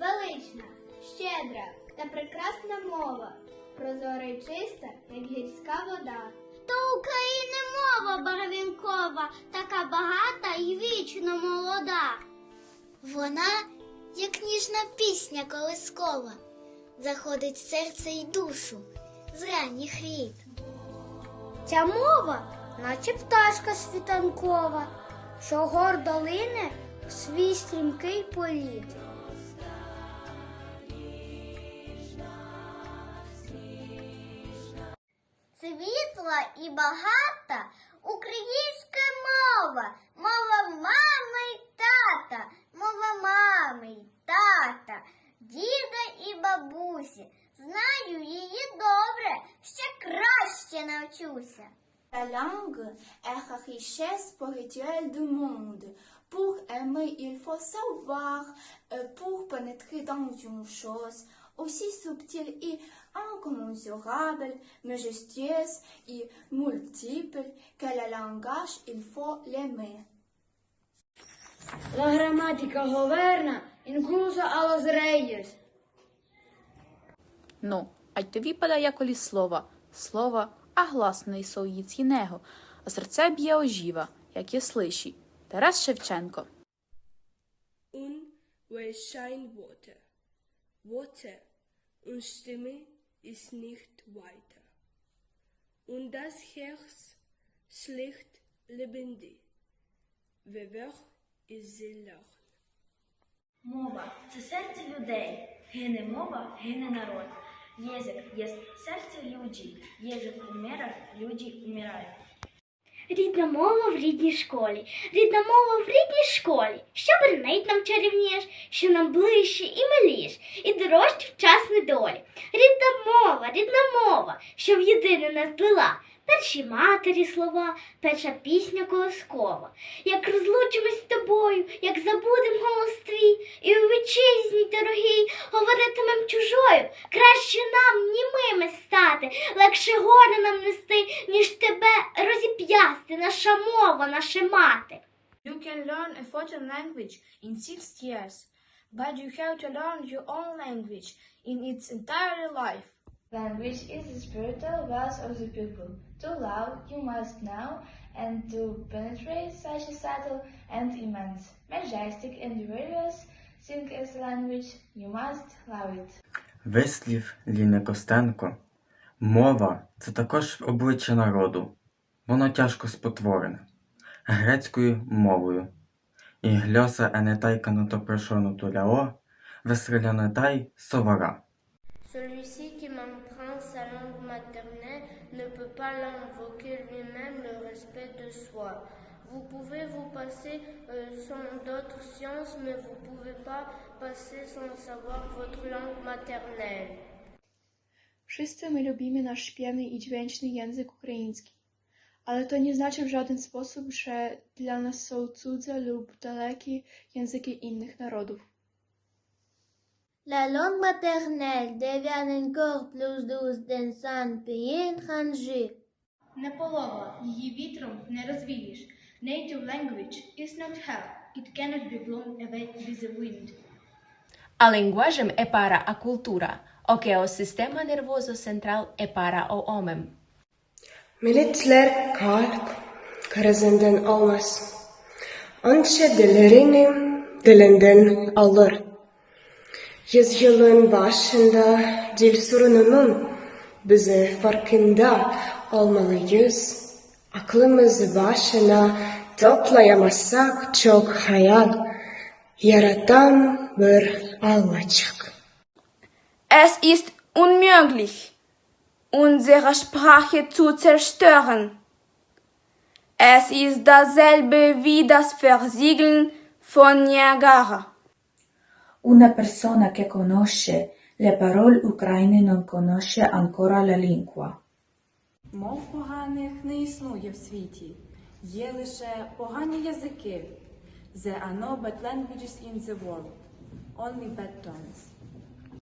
велична, щедра та прекрасна мова, прозора й чиста, як гірська вода. То України мова барвінкова, така багата і вічно молода. Вона, як ніжна пісня колискова, заходить в серце й душу з ранніх літ. Ця мова, наче пташка світанкова, що гордо лине в свій стрімкий політ. Світла і багата українська мова, мова мами й тата, мова мами й тата, діда і бабусі. Знаю її добре, ще краще навчуся. La langue est la richesse spirituelle du monde. Pour aimer, il faut savoir. Pour pénétrer dans une chose aussi subtile et incommensurable, majestueuse et multiple que le langage, il faut l'aimer. La grammatica governa, incluso a los reyes. Ну, а й тобі падає колі слова, слова, а глас соїць єнего, а серце б'є ожіва, як є слиші. Тарас Шевченко. Un Weisschein Worte. Worte und Stimme ist nicht weiter. Und das Herz schlicht lebendig. Ist sie lachen. Мова це серце людей. Гине мова, гине народ. Язик є серце людей. Язик умира, люди умирають. Рідна мова в рідній школі, рідна мова в рідній школі, що бернить нам чарівніш, що нам ближче і миліш, і дорожче в час недолі. Рідна мова, рідна мова, що в єдине нас злила, перші матері слова, перша пісня колискова. Як розлучимось з тобою, як забудем голос твій, і у вітчизні дорогій говоритимем чужою, краще нам німими стати, легше горе нам нести, ніж тебе розіп'ясти, наша мова, наша мати. You can learn a foreign language in six years, but you have to learn your own language in its entire life. Language is the spiritual wealth of the people. To love, you must know, and to penetrate such a subtle and immense, majestic and various thing as language, you must love it. Вислів Ліни Костенко. Мова це також обличчя народу. Воно тяжко спотворене грецькою мовою. І гльоса енетай канотопрошону ляо, весрелянотай совара. Celui-ci ne peut pas l'invoquer lui-même le respect de soi. Vous pouvez vous passer euh, sans d'autres sciences, mais vous pouvez pas passer sans savoir votre langue maternelle. Wszyscy my lubimy nasz śpiewny i dźwięczny język ukraiński, ale to nie znaczy w żaden sposób, że dla nas są cudze lub dalekie języki innych narodów. La langue maternelle devient encore plus douce dans un pays étranger. Не полова, її вітром не розвієш. Native language is not hell, it cannot be blown away with the wind. A linguagem é para a cultura, o que o sistema nervoso central é para o homem. Milletler kalp, karasından olmaz. Ança dilerini dilinden alır. Yüzyılın başında dil sorununun bize farkında olmalıyız. Aklımızı başına toplayamazsak çok hayal yaratan bir Allah'çak. Es ist unmöglich, unsere Sprache zu zerstören. Es ist dasselbe wie das Versiegeln von Niagara. Una persona che conosce le parole ucraine non conosce ancora la lingua. Мов поганих не існує в світі, є лише погані язики. There are no bad languages in the world, only bad tongues.